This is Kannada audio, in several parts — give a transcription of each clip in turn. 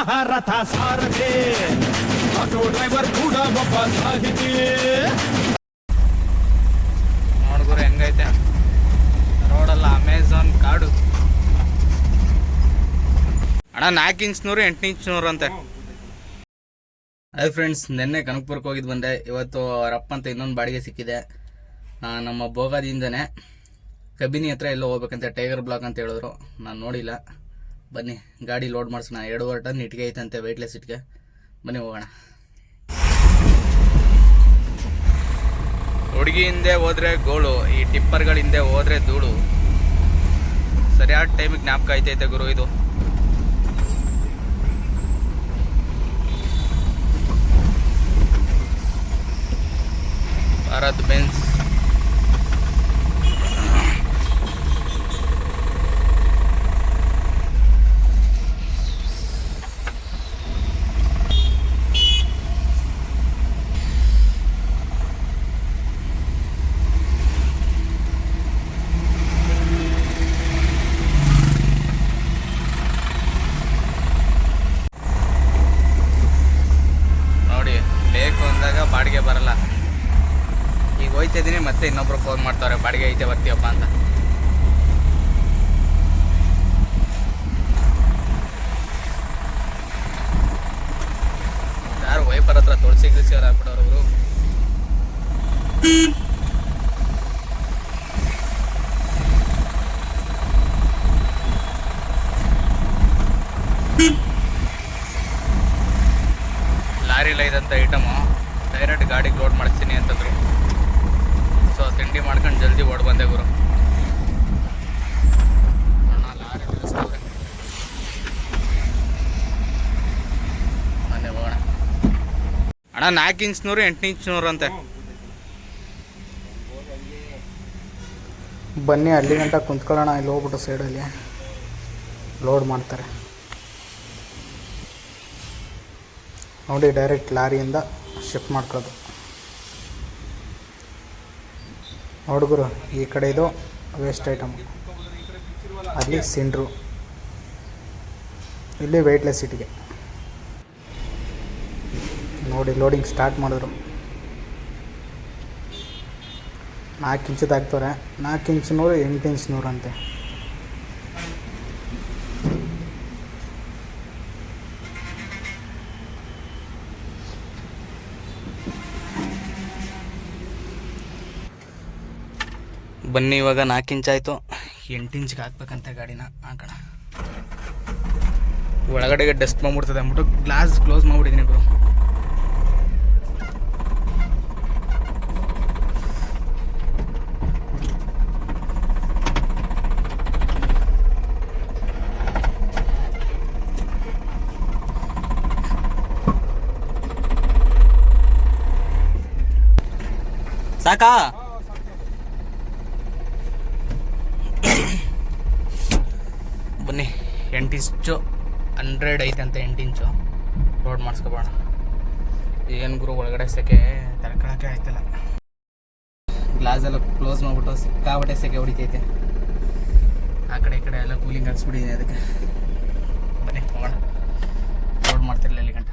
ಮಹಾರಥ ಸಾರಥಿ. ಆಟೋ ಡ್ರೈವರ್ ಕೂಡ ಒಬ್ಬ ಸಾಹಿತಿ. ನೋಡ್ಗುರು ಹೆಂಗೈತೆ? ರೋಡಲ್ಲ ಅಮೆಝಾನ್ ಕಾಡು. ಅಣ್ಣ ನಾಲ್ಕು ಇಂಚ್ ನೂರು ಎಂಟು ಇಂಚ್ ನೂರು ಅಂತೆ ಹಾಯ್ ಫ್ರೆಂಡ್ಸ್ ನಿನ್ನೆ ಕನಕಪುರಕ್ಕೆ ಹೋಗಿದ್ದು ಬಂದೆ. ಇವತ್ತು ರಪ್ಪ ಅಂತ ಇನ್ನೊಂದು ಬಾಡಿಗೆ ಸಿಕ್ಕಿದೆ. ನಮ್ಮ ಬೋಗಾದಿಂದನೇ ಕಬಿನಿ ಹತ್ರ ಎಲ್ಲೋ ಹೋಗ್ಬೇಕಂತ ಟೈಗರ್ ಬ್ಲಾಕ್ ಅಂತ ಹೇಳಿದ್ರು. ನಾನು ನೋಡಿಲ್ಲ. ಬನ್ನಿ, ಗಾಡಿ ಲೋಡ್ ಮಾಡಿಸೋಣ. ಎರಡೂವರೆ ಟನ್ ಇಟ್ಗೆ ಐತಂತೆ ವೆಯ್ಟ್ಲೆಸ್ ಇಟ್ಗೆ. ಬನ್ನಿ ಹೋಗೋಣ. ಹುಡುಗಿ ಹಿಂದೆ ಹೋದ್ರೆ ಗೋಳು, ಈ ಟಿಪ್ಪರ್ಗಳ ಹಿಂದೆ ಹೋದ್ರೆ ಧೂಳು. ಸರಿಯಾದ ಟೈಮಿಗೆ ಜ್ಞಾಪಕ ಆಯ್ತೈತೆ ಗುರು ಇದು. ಭಾರತ್ ಬೆನ್ಸ್ ನೋಡಿ ಬೇಕು ಅಂದಾಗ ಬಾಡಿಗೆ ಬರಲ್ಲ ಈಗ ಹೋಯ್ತಿದ್ದೀನಿ ಮತ್ತೆ ಮಾಡ್ತಾರೆ ಬಾಡಿಗೆ ಐತೆ ಬರ್ತೀವಪ್ಪ ಅಂತ. ಯಾರು ವೈಪರ್ ಹತ್ರ ತುಳಸಿ ಗಿಲ್ಸಿ ಅವ್ರು ಹಾಕ್ಬಿಟ್ಟವ್ರು ಅವರು. ಲಾರಿಲೈದಂಥ ಐಟಮು ಡೈರೆಕ್ಟ್ ಗಾಡಿಗೆ ಲೋಡ್ ಮಾಡಿಸ್ತೀನಿ ಅಂತಂದ್ರು. ಸೊ, ತಿಂಡಿ ಮಾಡ್ಕೊಂಡು ಜಲ್ದಿ ಓಡ್ ಬಂದೆ ಗುರು. ಅಣ್ಣ ನಾಲ್ಕು ಇಂಚ್ ನೂರು ಎಂಟು ಇಂಚ್ ನೂರು ಅಂತೆ. ಬನ್ನಿ, ಅಲ್ಲಿ ಗಂಟ ಕುಂತ್ಕೊಳ್ಳೋಣ, ಇಲ್ಲಿ ಹೋಗ್ಬಿಟ್ಟು ಸೈಡಲ್ಲಿ ಲೋಡ್ ಮಾಡ್ತಾರೆ. ನೋಡಿ ಡೈರೆಕ್ಟ್ ಲಾರಿಯಿಂದ ಶಿಫ್ಟ್ ಮಾಡ್ಕೊಳ್ಳೋದು. ಹುಡುಗರು ಈ ಕಡೆ ಇದು ವೇಸ್ಟ್ ಐಟಮ್ ಅಲ್ಲಿ ಸಿಂಡ್ರು. ಇಲ್ಲಿ ವೆಯ್ಟ್ಲೆಸ್ ಇಟ್ಟಿಗೆ ನೋಡಿ ಲೋಡಿಂಗ್ ಸ್ಟಾರ್ಟ್ ಮಾಡಿದ್ರು. ನಾಲ್ಕು ಇಂಚದ್ದು ಹಾಕ್ತವ್ರೆ ನಾಲ್ಕು ಇಂಚ್ ನೂರು ಎಂಟು ಇಂಚ್ ನೂರು ಬನ್ನಿ, ಇವಾಗ ನಾಲ್ಕು ಇಂಚ್ ಆಯಿತು. ಎಂಟು ಇಂಚ್ಗೆ ಹಾಕ್ಬೇಕಂತ ಗಾಡಿನ. ಹಾಕೋಣ ಒಳಗಡೆಗೆ ಡಸ್ಟ್ ಬಂದ್ಬಿಡ್ತದೆ ಅಂದ್ಬಿಟ್ಟು ಗ್ಲಾಸ್ ಕ್ಲೋಸ್ ಮಾಡ್ಬಿಟ್ಟಿದ್ದೀನಿ ಗುರು. ಸಾಕಾ? ಬನ್ನಿ, ಎಂಟು ಇಂಚು ಹಂಡ್ರೆಡ್ ಐತೆ ಅಂತ ಎಂಟು ಇಂಚು. ಲೋಡ್ ಮಾಡಿಸ್ಕೊಬೋಣ. ಏನು ಗುರು ಒಳಗಡೆ ಸೆಕೆ? ತಡ್ಕೊಳಕ್ಕೆ ಆಯ್ತಲ್ಲ. ಗ್ಲಾಸ್ ಎಲ್ಲ ಕ್ಲೋಸ್ ಮಾಡಿಬಿಟ್ಟು ಸಿಕ್ಕಾಬಟ್ಟೆ ಸೆಕೆ ಹೊಡಿತೈತೆ. ಆ ಕಡೆ ಈ ಕಡೆ ಎಲ್ಲ ಕೂಲಿಂಗ್ ಹಾಕ್ಸ್ಬಿಟ್ಟಿದೆ ಅದಕ್ಕೆ. ಬನ್ನಿ, ಹೋಗೋಣ. ಲೋಡ್ ಮಾಡ್ತಿರಲಿಲ್ಲ ಇಲ್ಲಿ ಗಂಟ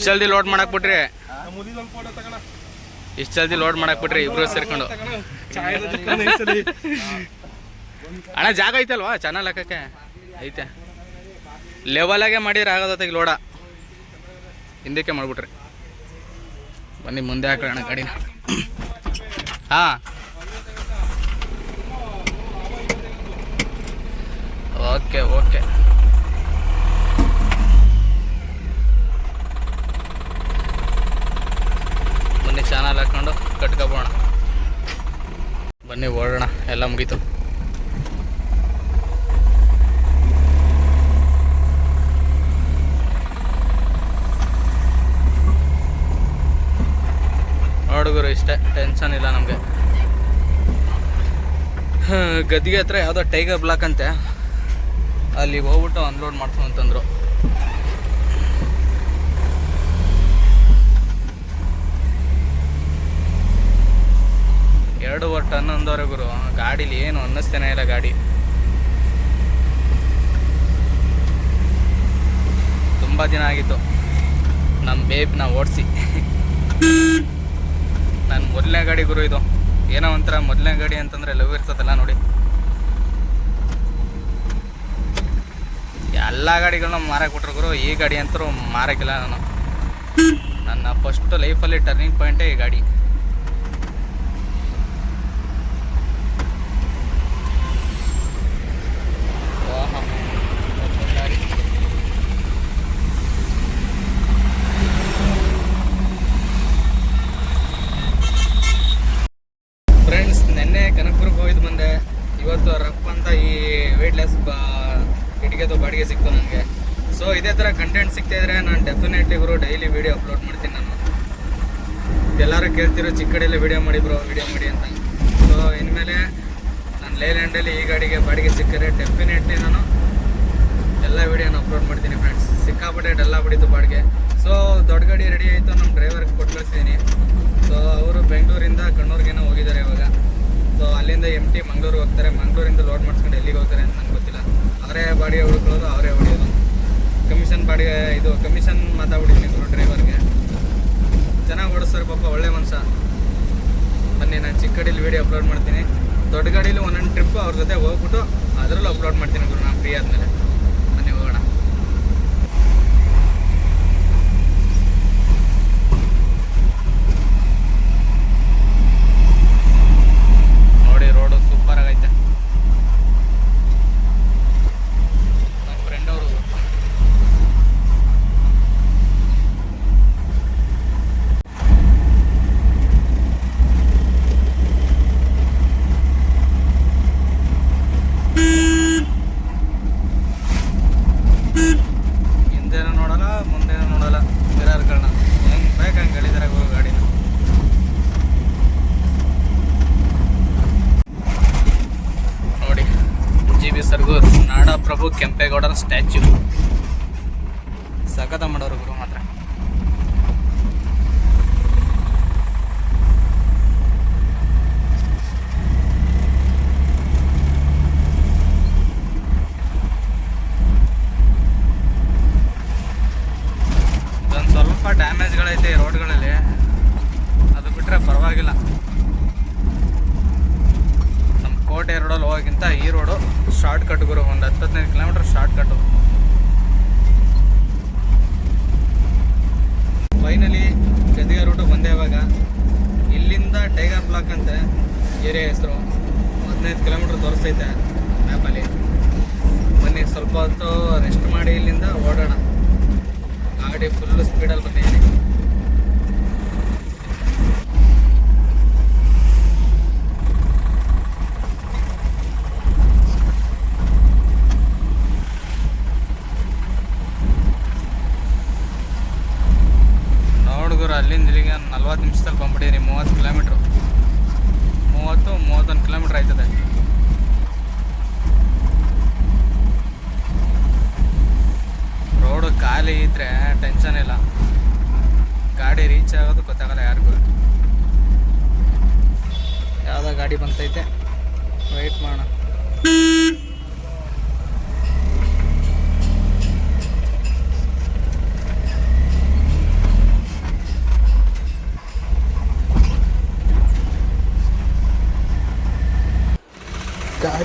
ಇಷ್ಟು ಜಲ್ದಿ ಲೋಡ್ ಮಾಡಕ್ ಬಿಟ್ರಿ. ಇಷ್ಟು ಜಲ್ದಿ ಲೋಡ್ ಮಾಡಕ್ ಬಿಟ್ರಿ ಇಬ್ರು ಸೇರ್ಕೊಂಡು. ಅಣ್ಣ, ಜಾಗ ಐತಲ್ವಾ ಚಾನಲ್ ಹಾಕಕ್ಕೆ? ಐತೆ. ಲೆವೆಲಾಗೆ ಮಾಡಿದ್ರೆ ಆಗೋದತ್ತಾಗ ಲೋಡ ಹಿಂದಕ್ಕೆ ಮಾಡ್ಬಿಟ್ರಿ. ಬನ್ನಿ, ಮುಂದೆ ಹಾಕೋಣ ಗಾಡಿನ. ಹಾ. ಓಕೆ ಓಕೆ ಚಾನಲ್ ಹಾಕೊಂಡು ಕಟ್ಕೊಬೋಣ. ಬನ್ನಿ ಓಡೋಣ, ಎಲ್ಲ ಮುಗೀತು. ಹುಡುಗರು ಇಷ್ಟೇ ಟೆನ್ಷನ್ ಇಲ್ಲ ನಮಗೆ. ಗದ್ದಿಗೆ ಹತ್ರ ಯಾವುದೋ ಟೈಗರ್ ಬ್ಲಾಕ್ ಅಂತೆ. ಅಲ್ಲಿ ಹೋಗ್ಬಿಟ್ಟು ಅನ್ಲೋಡ್ ಮಾಡ್ಸು ಅಂತಂದ್ರು. ಎರಡೂವರೆ ಟನ್ ಅಂದವ್ರೆ ಗುರು. ಗಾಡೀಲಿ ಏನು ಅನ್ನಿಸ್ತೇನೆ ಇಲ್ಲ ಗಾಡಿ. ತುಂಬ ದಿನ ಆಗಿತ್ತು. ನಮ್ಮ ಬೇಬ್ನ ಓಡಿಸಿ. ನನ್ನ ಮೊದಲನೇ ಗಾಡಿ ಗುರು ಇದು. ಏನೋ ಒಂಥರ ಮೊದಲನೇ ಗಾಡಿ ಅಂತಂದರೆ ಲವ್ ಇರ್ತದಲ್ಲ ನೋಡಿ. ಎಲ್ಲ ಗಾಡಿಗಳನ್ನ ಬಿಟ್ರು ಗುರು. ಈ ಗಾಡಿ ಅಂತರೂ ಮಾರಕ್ಕಿಲ್ಲ ನಾನು. ನನ್ನ ಫಸ್ಟ್ ಲೈಫಲ್ಲಿ ಟರ್ನಿಂಗ್ ಪಾಯಿಂಟೇ ಈ ಗಾಡಿ ವಾಹ. ಒಳ್ಳೆ ಗಾಡಿ. ಫ್ರೆಂಡ್ಸ್ ನಿನ್ನೆ ಕನಕಪುರಕ್ಕೆ ಹೋಗಿದ್ದು ಬಂದೆ ಇವತ್ತು ರಪ್ ಅಂತ ಈ ವೇಟ್ಲೆಸ್ ಬಾ ಕಿಟಕಿದು ಬಾಡಿಗೆ ಸಿಕ್ತು ನನಗೆ ಸೊ ಇದೇ ಥರ ಕಂಟೆಂಟ್ ಸಿಗ್ತಾ ಇದ್ರೆ ನಾನು ಡೆಫಿನೆಟ್ಲಿ ಇವರು ಡೈಲಿ ವಿಡಿಯೋ ಅಪ್ಲೋಡ್ ಮಾಡ್ತೀನಿ ನಾನು ಎಲ್ಲರೂ ಕೇಳ್ತಿರೋ ಚಿಕ್ಕ ಕಡೆಯಲ್ಲೇ ವಿಡಿಯೋ ಮಾಡಿ ಬ್ರೋ ವಿಡಿಯೋ ಮಾಡಿ ಅಂತ ಸೊ ಇನ್ಮೇಲೆ ನಾನು ಲೇಲ್ಯಾಂಡಲ್ಲಿ ಈ ಗಾಡಿಗೆ ಬಾಡಿಗೆ ಸಿಕ್ಕರೆ ಡೆಫಿನೆಟ್ಲಿ ನಾನು ಎಲ್ಲ ವಿಡಿಯೋನ ಅಪ್ಲೋಡ್ ಮಾಡ್ತೀನಿ ಫ್ರೆಂಡ್ಸ್ ಸಿಕ್ಕಾಪಟ್ಟೆ ಡಲ್ಲ ಬಿಡಿತು ಬಾಡಿಗೆ ಸೊ ದೊಡ್ಡ ಗಾಡಿ ರೆಡಿ ಆಯಿತು ನಮ್ಮ ಡ್ರೈವರ್ಗೆ ಕೊಟ್ಟು ಕಳಿಸ್ತೀನಿ ಸೊ ಅವರು ಬೆಂಗಳೂರಿಂದ ಕಣ್ಣೂರಿಗೇನೋ ಹೋಗಿದ್ದಾರೆ ಇವಾಗ. ಸೊ ಅಲ್ಲಿಂದ ಎಂ ಟಿ ಮಂಗಳೂರಿಗೆ ಹೋಗ್ತಾರೆ. ಮಂಗಳೂರಿಂದ ಲೋಡ್ ಮಾಡಿಸ್ಕೊಂಡು ಎಲ್ಲಿಗೆ ಹೋಗ್ತಾರೆ ಅಂತ ನಂಗೆ ಗೊತ್ತಿಲ್ಲ. ಅವರೇ ಬಾಡಿಗೆ ಹುಡುಕೊಳ್ಳೋದು ಅವರೇ ಹೊಡಿಯೋದು. ಕಮಿಷನ್ ಬಾಡಿಗೆ ಇದು ಕಮಿಷನ್ ಮಾತಾಡ್ಬಿಟ್ಟಿದ್ದೀನಿ ಗುರು ಡ್ರೈವರ್ಗೆ ಚೆನ್ನಾಗಿ ಓಡಿಸ್ತಾರೆ ಪಾಪ, ಒಳ್ಳೆ ಮನುಷ್ಯ. ಬನ್ನಿ, ನಾನು ಚಿಕ್ಕ ಗಾಡೀಲಿ ವೀಡಿಯೋ ಅಪ್ಲೋಡ್ ಮಾಡ್ತೀನಿ. ದೊಡ್ಡ ಗಾಡೀಲಿ ಒಂದೊಂದು ಟ್ರಿಪ್ ಅವ್ರ ಜೊತೆ ಹೋಗ್ಬಿಟ್ಟು ಅದರಲ್ಲೂ ಅಪ್ಲೋಡ್ ಮಾಡ್ತೀನಿ ಗುರು ನಾನು ಫ್ರೀ ಆದಮೇಲೆ.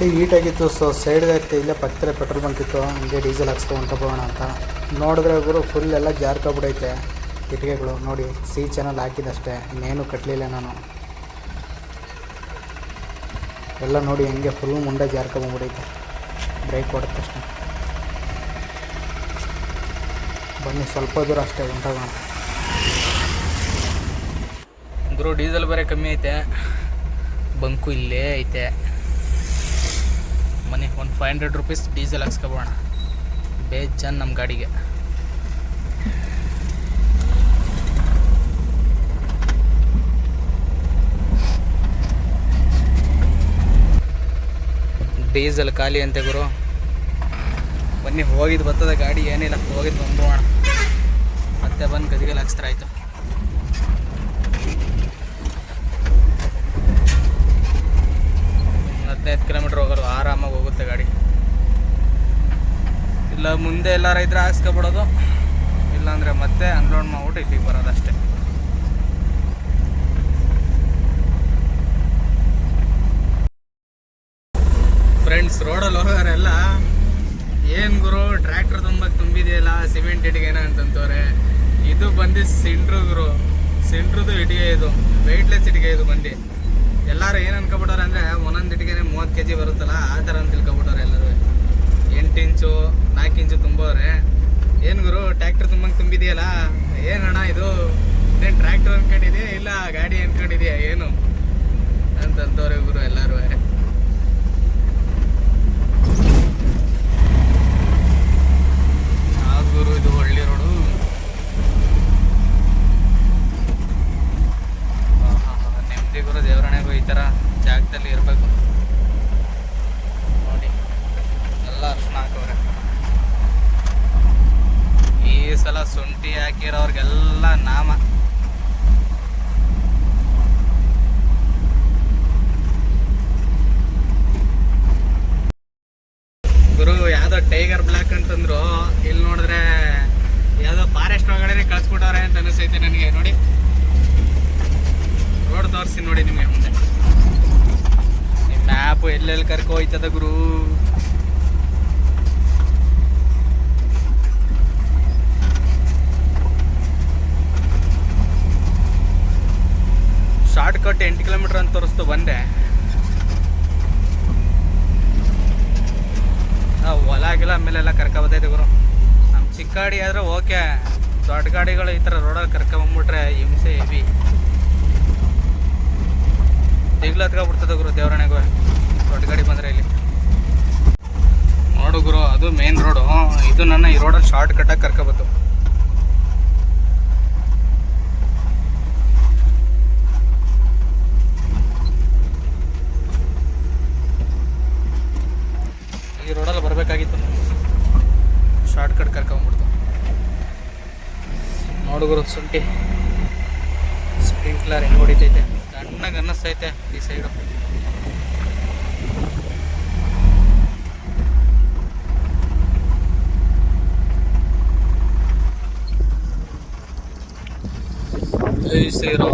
ಗಾಡಿ ಹೀಟಾಗಿತ್ತು ಸೊ ಸೈಡ್ಗೆ ಆಗ್ತಾ ಇಲ್ಲೇ. ಪಕ್ಕದಲ್ಲೇ ಪೆಟ್ರೋಲ್ ಬಂಕ್ ಇತ್ತು. ಹಂಗೆ ಡೀಸೆಲ್ ಅಂತ ಹೋಗೋಣ ಅಂತ. ನೋಡಿದ್ರೆ ಗುರು ಫುಲ್ ಎಲ್ಲ ಜಾರ್ಕೊಬಿಡೈತೆ ಕಿಟಕಿಗಳು ನೋಡಿ ಸಿ ಚಾನಲ್ ಹಾಕಿದಷ್ಟೇ. ಇನ್ನೇನು ಕಟ್ಟಲಿಲ್ಲ ನಾನು. ಎಲ್ಲ ನೋಡಿ ಹಂಗೆ ಫುಲ್ ಮುಂಡೆ ಜಾರ್ಕೊಬಂದ್ಬಿಡೈತೆ ಬ್ರೇಕ್ ಹೊಡೆದ ತಕ್ಷಣ. ಬನ್ನಿ, ಸ್ವಲ್ಪ ದೂರ ಅಷ್ಟೇ ಉಂಟಾಗೋಣ ಗುರು ಡೀಸೆಲ್ ಬೇರೆ ಕಮ್ಮಿ ಐತೆ. ಬಂಕು ಇಲ್ಲೇ ಐತೆ. ಮನೆ. ಒಂದು ಫೈವ್ ಹಂಡ್ರೆಡ್ ರುಪೀಸ್ ಡೀಸೆಲ್ ಹಾಕ್ಸ್ಕೊಬೋಣ. ಬೇಜಾನ್ ನಮ್ಮ ಗಾಡಿಗೆ. ಡೀಸೆಲ್ ಖಾಲಿ ಅಂತೆ ಗುರು. ಬನ್ನಿ ಹೋಗಿದ್ದು ಬರ್ತದೆ ಗಾಡಿ ಏನಿಲ್ಲ ಹೋಗಿದ್ದು ಬಂಬೋಣ ಮತ್ತೆ ಬಂದು ಗದಿಗೆಲ್ಲ ಹಾಕ್ಸ್ತಾರೆ ಹದಿನೈದು ಕಿಲೋಮೀಟ್ರ್ ಹೋಗೋದು ಆರಾಮಾಗಿ ಹೋಗುತ್ತೆ ಗಾಡಿ. ಇಲ್ಲ, ಮುಂದೆ ಎಲ್ಲ ರೈತರು ಹಾಕ್ಸ್ಕೊಬಿಡೋದು ಇಲ್ಲಾಂದರೆ ಮತ್ತೆ ಅನ್ಲೋಡ್ ಮಾಡ್ಬಿಟ್ಟು ಇಲ್ಲಿಗೆ ಬರೋದಷ್ಟೇ ಫ್ರೆಂಡ್ಸ್ ರೋಡಲ್ಲಿ ಹೋಗೋರೆಲ್ಲ, ಏನು ಗುರು ಟ್ರ್ಯಾಕ್ಟರ್ ತುಂಬಕ್ಕೆ ತುಂಬಿದೆಯಲ್ಲ ಸಿಮೆಂಟ್ ಇಟ್ಟಿಗೆನ ಅಂತಂತವ್ರೆ, ಇದು ಬಂದು ಸಿಂಡ್ರು ಗುರು. ಸಿಂಡ್ರದು ಇಟ್ಟಿಗೆ ಇದು ವೆಯ್ಟ್ಲೆಸ್ ಇಟ್ಟಿಗೆ ಇದು ಬಂದು. ಎಲ್ಲರೂ ಏನು ಅನ್ಕೊಬಿಟ್ಟಾರೆ ಅಂದರೆ ಒಂದೊಂದು ಇಟ್ಟಿಗೆನೆ ಮೂವತ್ತು ಕೆ ಜಿ ಬರುತ್ತಲ್ಲ ಆ ಥರ ಅಂತ ತಿಳ್ಕೊಬಿಟ್ಟಾರೆ ಎಲ್ಲರೂ. ಎಂಟು ಇಂಚು, ನಾಲ್ಕು ಇಂಚು ತುಂಬೋರೆ. ಏನು ಗುರು, ಟ್ರ್ಯಾಕ್ಟರ್ ತುಂಬಂಗೆ ತುಂಬಿದೆಯಲ್ಲ? ಏನಣ್ಣ ಇದು? ಇದೇನು ಟ್ರ್ಯಾಕ್ಟರ್ ಅನ್ಕೊಂಡಿದ್ಯಾ ಇಲ್ಲ ಗಾಡಿ ಅನ್ಕೊಂಡಿದ್ಯಾ ಏನು? ಅಂತಂತವ್ರೆ ಗುರು ಎಲ್ಲರೂ. ಗುರು ಇದು ಹಳ್ಳಿ ರೋಡು ನೆಮ್ಮದಿ ಈ ಥರ ಜಾಗದಲ್ಲಿ ಇರಬೇಕು. ನೋಡಿ, ಎಲ್ಲ ಅರ್ಶನ ಹಾಕವ್ರೆ. ಈ ಸಲ ಶುಂಠಿ ಹಾಕಿರೋರ್ಗೆಲ್ಲ ನಾಮ. ಗುರು, ಯಾವ್ದೋ ಟೈಗರ್ ಬ್ಲಾಕ್ ಅಂತಂದ್ರು. ಇಲ್ಲಿ ನೋಡಿದ್ರೆ ಯಾವ್ದೋ ಫಾರೆಸ್ಟ್ ಒಳಗಡೆ ಕಳ್ಸ್ಬಿಟ್ಟವ್ರೆ ಅಂತ ಅನಿಸೈತೆ ನನಗೆ. ನೋಡಿ. ರೋಡ್ ತೋರಿಸಿ ನೋಡಿ ನಿಮಗೆ. ಮ್ಯಾಪ್ ಎಲ್ಲೆಲ್ಲಿ ಕರ್ಕೊ ಹೋಯ್ತದ ಗುರು? ಶಾರ್ಟ್ ಕಟ್ ಎಂಟು ಕಿಲೋಮೀಟರ್ ಅಂತ ತೋರಿಸ್ತು, ಬಂದೆ. ಹೊಲ ಗಿಲ ಆಮೇಲೆಲ್ಲ ಕರ್ಕೊಬತ್ತೈತೆ ಗುರು. ನಮ್ಮ ಚಿಕ್ಕ ಗಾಡಿ ಆದರೆ ಓಕೆ. ದೊಡ್ಡ ಗಾಡಿಗಳು ಈ ಥರ ರೋಡಲ್ಲಿ ಕರ್ಕೊಂಬಂದ್ಬಿಟ್ರೆ ಹಿಂಸೆ ಹೆವಿ ದಿಗ್ಲು ಹತ್ಕೊಬಿಡ್ತದೆ ಗುರು ದೇವರಣೆಗೂ ದೊಡ್ಡ ಗಾಡಿ ಬಂದರೆ ಇಲ್ಲಿ. ನೋಡು ಗುರು, ಅದು ಮೇನ್ ರೋಡು ಇದು ನನ್ನ ಈ ರೋಡಲ್ಲಿ ಶಾರ್ಟ್ ಕಟ್ಟಾಗಿ ಕರ್ಕೊಬತ್ತು. ಈ ರೋಡಲ್ಲಿ ಬರಬೇಕಾಗಿತ್ತು ಶಾರ್ಟ್ ಕಟ್ ಕರ್ಕೊಂಬಿಡ್ತು. ನೋಡುಗರು ಶುಂಠಿ ಸ್ಪ್ರಿಂಕ್ಲರ್ ಹೆಂಗೆ ಹೊಡಿತೈತೆ? ಸಣ್ಣಗೆ ಅನ್ನಿಸ್ತೈತೆ ಈ ಸೈಡು ಈ ಸೇರೋ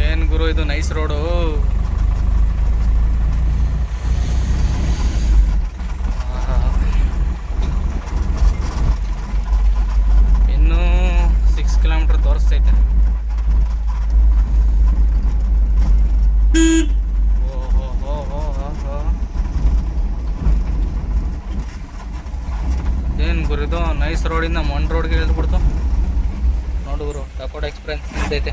ಏನ್ ಗುರು ಇದು ನೈಸ್ ರೋಡು ಇನ್ನೂ ಸಿಕ್ಸ್ ಕಿಲೋಮೀಟರ್ ತೋರಿಸ್ತೈತೆ ಓಹೋ ಹೋ ಹೋ ಹೋ ಹೋ ಏನು ಗುರು ಇದು ನೈಸ್ ರೋಡಿಂದ ಮೊನ್ ರೋಡ್ಗೆ ಇಳಿದ್ಬಿಡ್ತು. ನೋಡುಗರು ಟಕೋಟ ಎಕ್ಸ್ಪ್ರೆಸ್ ನಿಂತೈತೆ.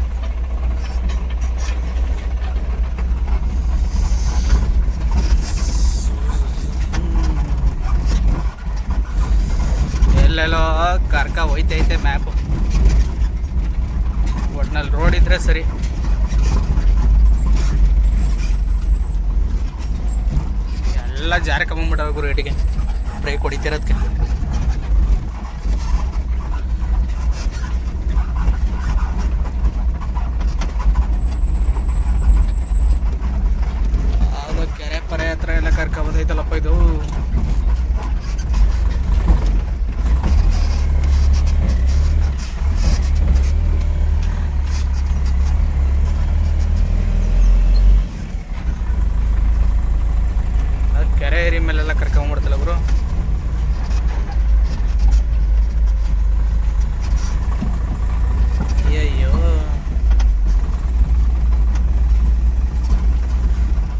ಎಲ್ಲೆಲ್ಲೋ ಕರ್ಕ ಹೋಯ್ತೈತೆ ಮ್ಯಾಪು ಒಟ್ನಲ್ಲಿ ರೋಡ್ ಇದ್ರೆ ಸರಿ. ಎಲ್ಲ ಜಾರಕೊಂಬಂದ್ಬಿಟ್ಟವೆ ಗುರು ರೇಟಿಗೆ ಬ್ರೇಕ್ ಹೊಡಿತಿರೋದಕ್ಕೆ ಅದು ಕೆರೆ ಪರೆ ಹತ್ರ ಎಲ್ಲ ಕರ್ಕೊಬೋದೈತಲ್ಲಪ್ಪ ಇದು ಅದು ಕೆರೆ ಏರಿ ಮೇಲೆಲ್ಲ ಕರ್ಕೊಂಬಿಡ್ತಲ್ಲ ಗುರು ಅಯ್ಯಯ್ಯೋ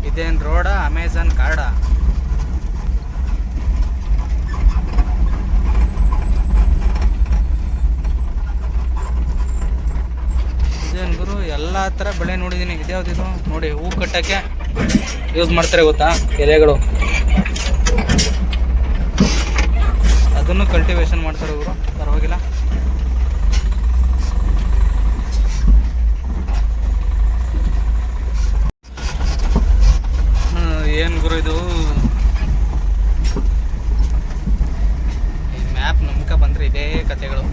ಇದೇನು ರೋಡ ಅಮೆಝಾನ್ ಕಾರ್ಡಾ ಇದೇನು ಗುರು ಎಲ್ಲ ಥರ ಬೆಳೆ ನೋಡಿದ್ದೀನಿ. ಇದ್ಯಾವ್ದಿದು ನೋಡಿ, ಹೂ ಕಟ್ಟಕ್ಕೆ ಯೂಸ್ ಮಾಡ್ತಾರೆ ಗೊತ್ತಾ ಎಲೆಗಳು. ಅದನ್ನು ಕಲ್ಟಿವೇಶನ್ ಮಾಡ್ತಾರೆ ಇವರು. ಪರವಾಗಿಲ್ಲ. ಏನು ಗುರು ಇದು ಈ ಮ್ಯಾಪ್ ನಮ್ಕ ಬಂದ್ರೆ ಇದೇ ಕತೆಗಳು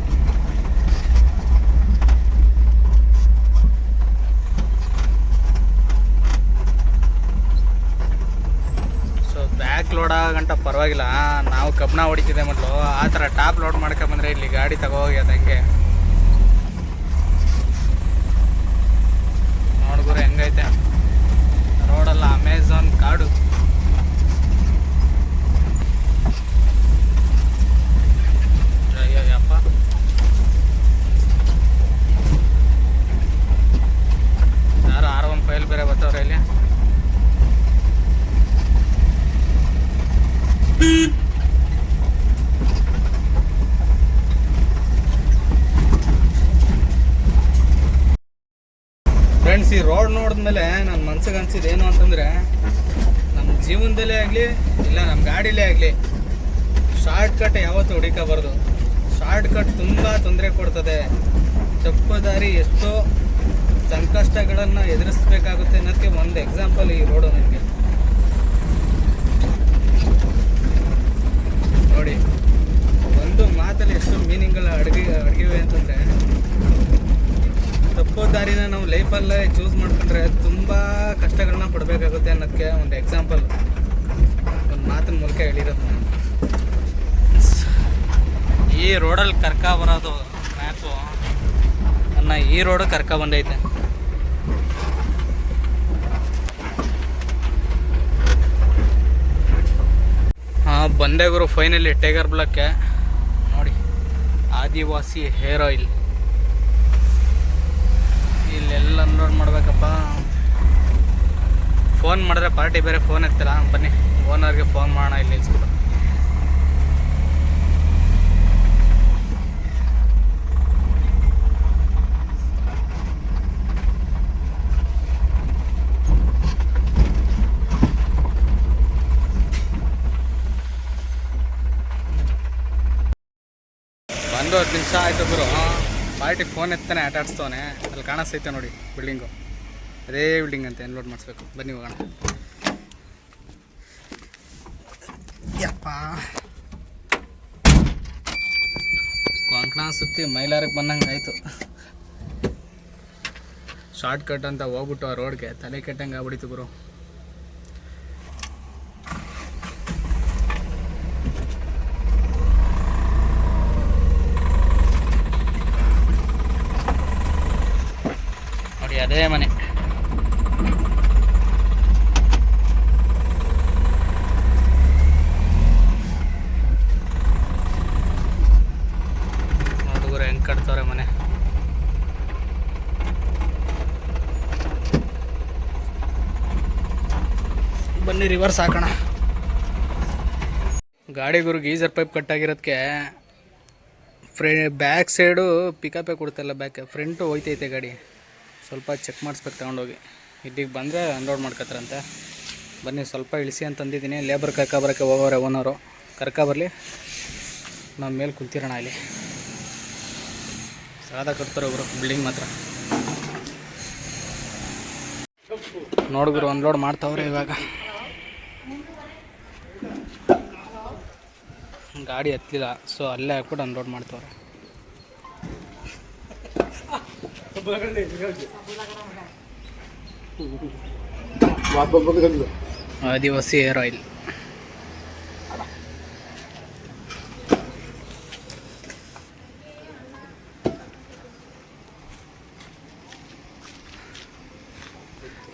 ಗಂಟ ಪರವಾಗಿಲ್ಲ. ನಾವು ಕಬ್ಬಣ ಹೊಡಿತಿದ್ದೆ ಮೊದಲು. ಆ ಥರ ಟಾಪ್ ಲೋಡ್ ಮಾಡ್ಕೊಂಬಂದ್ರೆ ಇಲ್ಲಿ ಗಾಡಿ ತಗೋ ಅದು ಹಂಗೆ. ನೋಡ್ಗುರು ಹೆಂಗೈತೆ? ರೋಡಲ್ಲ ಅಮೆಝಾನ್ ಕಾಡು. ಯಾರು ಆರ್ ಒನ್ ಫೈಲ್ ಬೇರೆ ಬರ್ತಾವ್ರೆ ಇಲ್ಲಿ? ಫ್ರೆಂಡ್ಸ್ ಈ ರೋಡ್ ನೋಡಿದ್ಮೇಲೆ ನನ್ನ ಮನ್ಸಿಗೆ ಅನ್ಸಿದ್ದು ಏನು ಅಂತಂದರೆ ನಮ್ಮ ಜೀವನದಲ್ಲೇ ಆಗಲಿ, ಇಲ್ಲ ನಮ್ಮ ಗಾಡಿಲೇ ಆಗಲಿ ಶಾರ್ಟ್ ಕಟ್ ಯಾವತ್ತೂ ಹುಡುಕಬಾರ್ದು. ಶಾರ್ಟ್ ಕಟ್ ತುಂಬ ತೊಂದರೆ ಕೊಡ್ತದೆ. ತಪ್ಪು ದಾರಿ ಎಷ್ಟೋ ಸಂಕಷ್ಟಗಳನ್ನು ಎದುರಿಸಬೇಕಾಗುತ್ತೆ ಅನ್ನೋಕ್ಕೆ ಒಂದು ಎಕ್ಸಾಂಪಲ್ ಈ ರೋಡು ನನಗೆ ನೋಡಿ ಒಂದು ಮಾತಲ್ಲಿ ಎಷ್ಟು ಮೀನಿಂಗ್ಗಳ ಅಡುಗೆ, ಅಡುಗೆವೆ ಅಂತಂದರೆ, ತಪ್ಪು ದಾರಿನ ನಾವು ಲೈಫಲ್ಲೇ ಚೂಸ್ ಮಾಡ್ಕೊಂಡ್ರೆ ತುಂಬ ಕಷ್ಟಗಳನ್ನ ಪಡಬೇಕಾಗುತ್ತೆ ಅನ್ನೋದಕ್ಕೆ ಒಂದು ಎಕ್ಸಾಂಪಲ್ ಒಂದು ಮಾತಿನ ಮೂಲಕ ಹೇಳಿರೋದು ನಾನು. ಈ ರೋಡಲ್ಲಿ ಕರ್ಕ ಬರೋದು ಮ್ಯಾಪು ನನ್ನ ಈ ರೋಡು ಕರ್ಕ ಬಂದೈತೆ. ಹಾಂ, ಬಂದೆ ಗುರು ಫೈನಲಿ ಟೈಗರ್ ಬ್ಲಾಕ್ಗೆ ಆದಿವಾಸಿ ಹೇರ್ ಆಯಿಲ್. ಇಲ್ಲೆಲ್ಲ ಅನ್ಲೋಡ್ ಮಾಡ್ಬೇಕಪ್ಪ. ಫೋನ್ ಮಾಡಿದ್ರೆ ಪಾರ್ಟಿ ಬೇರೆ ಫೋನ್ ಎತ್ತಿಲ್ಲ ಬನ್ನಿ. ಓನರ್ಗೆ ಫೋನ್ ಮಾಡೋಣ, ಇಲ್ಲಿ ನಿಲ್ಸ್ಬಿಟ್ಟು ಬಂದು ಹತ್ತು ನಿಮಿಷ ಆಯಿತು ಗುರು. ಪಾರ್ಟಿ ಫೋನ್ ಎತ್ತಾನೆ ಆಟ ಆಡಿಸ್ತವನೆ. ಅಲ್ಲಿ ಕಾಣಿಸ್ತೈತೆ ನೋಡಿ ಬಿಲ್ಡಿಂಗು ಅದೇ ಬಿಲ್ಡಿಂಗ್ ಅಂತ ಎನ್ಲೋಡ್ ಮಾಡಿಸ್ಬೇಕು. ಬನ್ನಿ ಹೋಗೋಣ. ಯಪ್ಪ. ಕೊಂಕಣ ಸುತ್ತಿ ಮೈಲಾರಕ್ಕೆ ಬಂದಂಗೆ ಆಯಿತು. ಶಾರ್ಟ್ ಕಟ್ ಅಂತ ಹೋಗ್ಬಿಟ್ಟು ಆ ರೋಡ್ಗೆ ತಲೆ ಕೆಟ್ಟಂಗೆ ಆಗ್ಬಿಡಿತು ಗುರು ನೋಡಿ ಅದೇ ಮನೆ ಹುಡುಗರು ಹೆಂಗ್ ಕಟ್ತವ್ರೆ ಮನೆ ಬನ್ನಿ ರಿವರ್ಸ್ ಹಾಕೋಣ. ಗಾಡಿ ಗುರು ಗೀಸರ್ ಪೈಪ್ ಕಟ್ಟಾಗಿರೋದಕ್ಕೆ ಫ್ರೇ ಬ್ಯಾಕ್ ಸೈಡು ಪಿಕಪೇ ಕೊಡ್ತಾಯಿಲ್ಲ ಬ್ಯಾಕ್ ಫ್ರಂಟು ಹೋಯ್ತೈತೆ ಗಾಡಿ. ಸ್ವಲ್ಪ ಚೆಕ್ ಮಾಡಿಸ್ಬೇಕು ತಗೊಂಡೋಗಿ. ಇಲ್ಲಿಗೆ ಬಂದರೆ ಅನ್ಲೋಡ್ ಮಾಡ್ಕೊತಾರಂತೆ ಬನ್ನಿ, ಸ್ವಲ್ಪ ಇಳಿಸಿ ಅಂತಂದಿದ್ದೀನಿ ಲೇಬರ್ ಕರ್ಕ ಬರೋಕ್ಕೆ ಹೋಗೋರೆ ಓನರು ಕರ್ಕ ಬರಲಿ. ನಾವು ಮೇಲೆ ಕುಂತಿರೋಣ ಇಲ್ಲಿ. ಸಾದ ಕಟ್ತಾರೆ ಒಬ್ಬರು ಬಿಲ್ಡಿಂಗ್ ಮಾತ್ರ. ನೋಡಿದ್ರು ಅನ್ಲೋಡ್ ಮಾಡ್ತಾವ್ರೆ ಇವಾಗ. ಗಾಡಿ ಹತ್ತಲಿಲ್ಲ ಸೊ ಅಲ್ಲೇ ಹಾಕ್ಬಿಟ್ಟು ಅನ್ಲೋಡ್ ಮಾಡ್ತವ್ರೆ. ಆದಿವಾಸಿ ಏರ್ ಆಯಿಲ್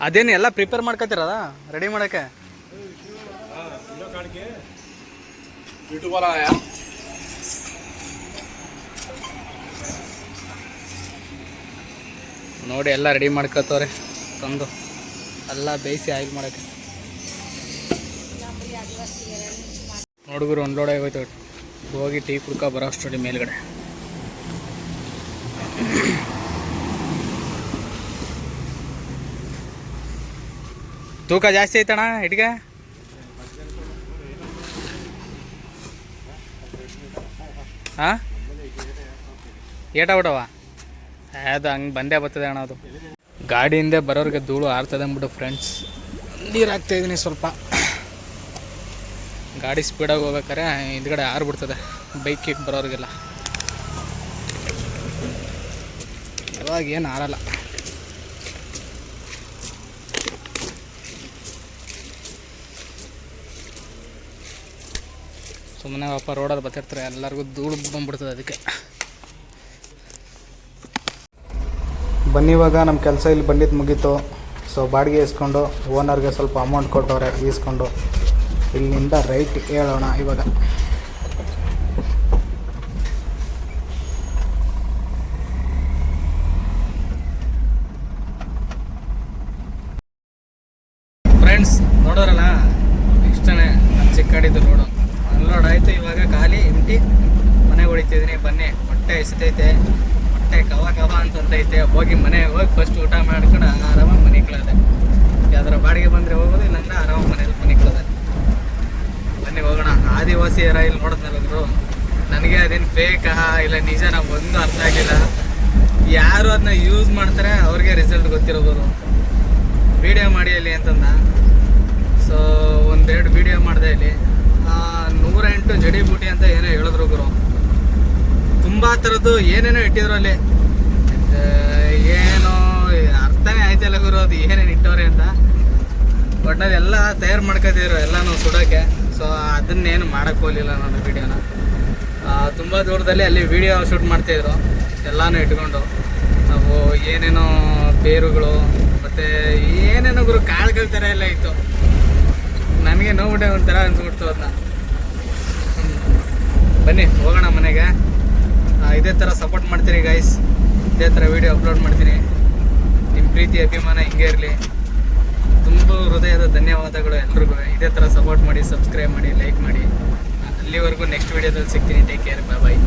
ಅದೇನು ಎಲ್ಲ ಪ್ರಿಪೇರ್ ಮಾಡ್ಕೊತೀರದ ರೆಡಿ ಮಾಡೋಕ್ಕೆ? ನೋಡಿ, ಎಲ್ಲ ರೆಡಿ ಮಾಡ್ಕೊತವ್ರೆ. ತಂದು. ಎಲ್ಲ ಬೇಯಿಸಿ ಆಯಿಲ್ ಮಾಡಕ್ಕೆ. ನೋಡುಗರು ಒಂದು ಲೋಡ್ ಆಗೋಯ್ತು. ಹೋಗಿ ಟೀ ಕುಡ್ಕ ಬರೋ ಅಷ್ಟೊಡಿ ಮೇಲ್ಗಡೆ. ತೂಕ ಜಾಸ್ತಿ ಐತಣ್ಣ, ಇಟ್ಗೆ? ಹಾಂ? ಬಿಡವ ಅದು ಹಂಗೆ ಬಂದೇ ಬರ್ತದೆ ಅಣ್ಣ ಅದು. ಗಾಡಿಯಿಂದ ಬರೋರಿಗೆ ಧೂಳು ಆರ್ತದೆ ಅಂದ್ಬಿಟ್ಟು ಫ್ರೆಂಡ್ಸ್ ನೀರು ಹಾಕ್ತಾಯಿದ್ದೀನಿ ಸ್ವಲ್ಪ. ಗಾಡಿ ಸ್ಪೀಡಾಗಿ ಹೋಗ್ಬೇಕಾರೆ ಹಿಂದ್ಗಡೆ ಆರ್ಬಿಡ್ತದೆ ಇಟ್ಟು ಬರೋರಿಗೆಲ್ಲ. ಇವಾಗ ಏನು ಆರಲ್ಲ. ಸುಮ್ಮನೆ ಪಾಪ ರೋಡಲ್ಲಿ ಬರ್ತಿರ್ತಾರೆ ಎಲ್ಲರಿಗೂ ಧೂಳು ಬಂದ್ಬಿಡ್ತದೆ ಅದಕ್ಕೆ. ಬನ್ನಿ ಇವಾಗ ನಮ್ಮ ಕೆಲಸ ಇಲ್ಲಿ ಬಂದಿದ್ದು ಮುಗೀತು. ಸೊ ಬಾಡಿಗೆ ಇಸ್ಕೊಂಡು ಓನರ್ಗೆ ಸ್ವಲ್ಪ ಅಮೌಂಟ್ ಕೊಟ್ಟವ್ರೆ ಈಸ್ಕೊಂಡು. ಇಲ್ಲಿಂದ ರೈಟ್ ಹೇಳೋಣ ಇವಾಗ. ಫ್ರೆಂಡ್ಸ್ ನೋಡೋರಲ್ಲ? ಇಷ್ಟೇ ನಮ್ಮ ಚಿಕ್ಕಾಡಿದ್ದು ರೋಡು ಅನ್ಲೋಡ್ ಆಯಿತು. ಇವಾಗ ಖಾಲಿ ಎಂಟಿ ಮನೆಗೆ ಹೊಡಿತಿದ್ದೀನಿ ಬನ್ನಿ, ಹೊಟ್ಟೆ ಎಸ್ತೈತೆ. ಹೊಟ್ಟೆ ಕವ ಕವ ಅಂತಂತೈತೆ ಹೋಗಿ ಮನೆಗೆ ಹೋಗಿ ಫಸ್ಟ್ ಊಟ ಮಾಡ್ಕೊಂಡು ಆರಾಮಾಗಿ ಮನೆ ಕಳದೆ. ಯಾವ್ದಾರ ಬಾಡಿಗೆ ಬಂದರೆ ಹೋಗೋದು, ಇಲ್ಲಾಂದ್ರೆ ಆರಾಮಾಗಿ ಮನೇಲಿ ಮನೆ ಕಳದೆ. ಬನ್ನಿ, ಹೋಗೋಣ. ಆದಿವಾಸಿ ರೈಲ್ ಇಲ್ಲಿ ನೋಡಿದ್ನಲ್ಲ ನನಗೆ ಅದೇನು ಫೇಕಾ ಇಲ್ಲ, ನಿಜ ನಾವು ಒಂದು ಅರ್ಥ ಆಗಿಲ್ಲ. ಯಾರು ಅದನ್ನ ಯೂಸ್ ಮಾಡ್ತಾರೆ, ಅವ್ರಿಗೆ ರಿಸಲ್ಟ್ ಗೊತ್ತಿರ್ಬೋದು ವಿಡಿಯೋ ಮಾಡಿ ಅಲ್ಲಿ ಅಂತಂದ. ಸೊ ಒಂದೆರಡು ವಿಡಿಯೋ ಮಾಡಿದೆ ಇಲ್ಲಿ ನೂರ ಎಂಟು ಜಡಿ ಬೂಟಿ ಅಂತ ಏನೋ ಹೇಳಿದ್ರು ಗುರು. ತುಂಬ ಥರದ್ದು ಏನೇನೋ ಇಟ್ಟಿದ್ರು ಅಲ್ಲಿ. ಏನೋ, ಅರ್ಥನೇ ಆಯ್ತಲ್ಲ ಗುರು ಅದು ಏನೇನು ಇಟ್ಟವ್ರೆ ಅಂತ. ಒಟ್ನಲ್ಲಿ ಎಲ್ಲ ತಯಾರು ಮಾಡ್ಕೊತಿದ್ರು ಎಲ್ಲನೂ ಸುಡೋಕ್ಕೆ ಸೊ ಅದನ್ನೇನು ಮಾಡೋಕ್ಕೆ ಹೋಗಲಿಲ್ಲ ನಾನು ವಿಡಿಯೋನ. ತುಂಬ ದೂರದಲ್ಲಿ ಅಲ್ಲಿ ವಿಡಿಯೋ ಶೂಟ್ ಮಾಡ್ತಿದ್ರು. ಎಲ್ಲನೂ ಇಟ್ಕೊಂಡು. ನಾವು ಏನೇನೋ ಬೇರುಗಳು, ಮತ್ತು ಏನೇನೋ ಗುರು ಕಾಳುಗಳ ಥರ ಎಲ್ಲ ಇತ್ತು. ನನಗೆ ನೋವುಡೆ ಒಂಥರ ಅನ್ಸ್ಬಿಡ್ತು ಅದನ್ನ. ಬನ್ನಿ, ಹೋಗೋಣ ಮನೆಗೆ. ಇದೇ ಥರ ಸಪೋರ್ಟ್ ಮಾಡ್ತೀರಿ ಗೈಸ್ ಇದೇ ಥರ ವಿಡಿಯೋ ಅಪ್ಲೋಡ್ ಮಾಡ್ತೀನಿ. ನಿಮ್ಮ ಪ್ರೀತಿ, ಅಭಿಮಾನ ಹಿಂಗೆ ಇರಲಿ. ತುಂಬ ಹೃದಯದ ಧನ್ಯವಾದಗಳು ಎಲ್ರಿಗೂ. ಇದೇ ಥರ ಸಪೋರ್ಟ್ ಮಾಡಿ ಸಬ್ಸ್ಕ್ರೈಬ್ ಮಾಡಿ ಲೈಕ್ ಮಾಡಿ. ಅಲ್ಲಿವರೆಗೂ ನೆಕ್ಸ್ಟ್ ವಿಡಿಯೋದಲ್ಲಿ ಸಿಗ್ತೀನಿ. ಟೇಕ್ ಕೇರ್ ಬಾಯ್ ಬಾಯ್